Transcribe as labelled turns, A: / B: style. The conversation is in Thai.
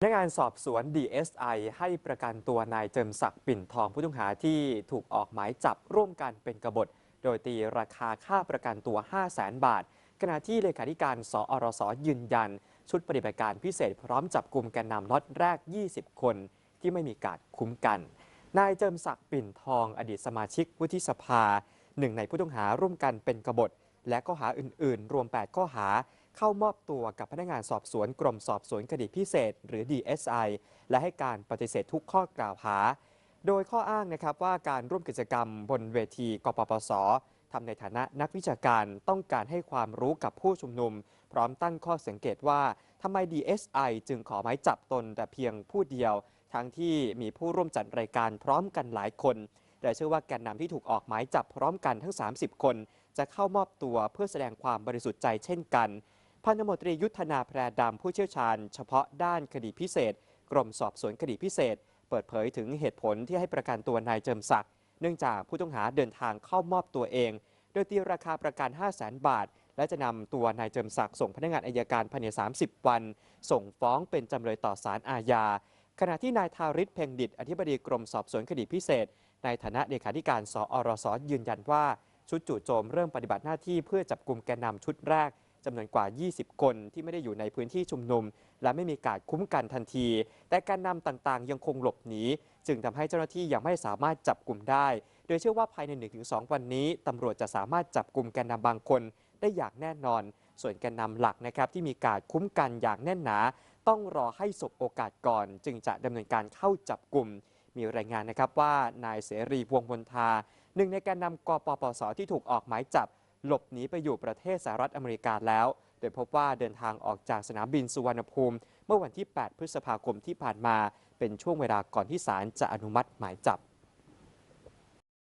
A: พนักงานสอบสวน DSI ให้ประกันตัวนายเจิมศักดิ์ปิ่นทองผู้ต้องหาที่ถูกออกหมายจับร่วมกันเป็นกบฏ โดยตีราคาค่าประกันตัว 5 0 0แสนบาท ขณะที่เลขาธิการสอรสยืนยัน ชุดปฏิบัติการพิเศษพร้อมจับกลุ่มแกนนำล็อตแรก 20 คนที่ไม่มีการคุ้มกัน นายเจิมศักดิ์ปิ่นทอง อดีตสมาชิกวุฒิสภาหนึ่งในผู้ต้องหาร่วมกันเป็นกบฏ และข้อหาอื่น ๆ รวม 8 ข้อหา เข้ามอบตัวกับพนักงานสอบสวนกรมสอบสวนคดีพิเศษ หรือ DSI และให้การปฏิเสธทุกข้อกล่าวหา โดยข้ออ้างนะครับว่าการร่วมกิจกรรมบนเวทีกปปสทำในฐานะนักวิชาการต้องการให้ความรู้กับผู้ชุมนุม พร้อมตั้งข้อสังเกตว่าทำไม DSI จึงขอหมายจับตนแต่เพียงผู้เดียว ทั้งที่มีผู้ร่วมจัดรายการพร้อมกันหลายคนแต่เชื่อว่าแกนนำที่ถูกออกหมายจับพร้อมกันทั้ง 30 คน จะเข้ามอบตัวเพื่อแสดงความบริสุทธิ์ใจเช่นกัน พันตำรวจตรียุทธนาแพรดำผู้เชี่ยวชาญ เฉพาะด้านคดีพิเศษ กรมสอบสวนคดีพิเศษ เปิดเผยถึงเหตุผลที่ให้ประกันตัวนายเจิมศักดิ์เนื่องจากผู้ต้องหาเดินทางเข้ามอบตัวเอง โดยตีราคาประกัน 5 0 0แสนบาท และจะนำตัวนายเจิมศักดิ์ส่งพนักงานอายการภายใน 30 วัน ส่งฟ้องเป็นจำเลยต่อศาลอาญาขณะที่นายทาริศเพ่งดิตอธิบดีกรมสอบสวนคดีพิเศษ ในฐานะเลขาธิการสอรสยืนยันว่า ชุดจู่โจมเริ่มปฏิบัติหน้าที่เพื่อจับกลุ่มแกนนำชุดแรก จำนวนกว่า 20 คนที่ไม่ได้อยู่ในพื้นที่ชุมนุม และไม่มีการคุ้มกันทันที แต่การนำต่างๆ ยังคงหลบหนี จึงทำให้เจ้าหน้าที่ยังไม่สามารถจับกลุ่มได้ โดยเชื่อว่าภายใน 1-2 วันนี้ตำรวจจะสามารถจับกลุ่มแกนนำบางคนได้อย่างแน่นอน ส่วนแกนนำหลักนะครับที่มีการคุ้มกันอย่างแน่นหนา ต้องรอให้สบโอกาสก่อน จึงจะดำเนินการเข้าจับกลุ่ม มีรายงานนะครับว่านายเสรีวงศ์มนทาหนึ่งในแกนนำกปปสที่ถูกออกหมายจับ หลบหนีไปอยู่ประเทศสหรัฐอเมริกาแล้ว โดยพบว่าเดินทางออกจากสนามบินสุวรรณภูมิ เมื่อวันที่ 8 พฤษภาคมที่ผ่านมา เป็นช่วงเวลาก่อนที่ศาลจะอนุมัติหมายจับ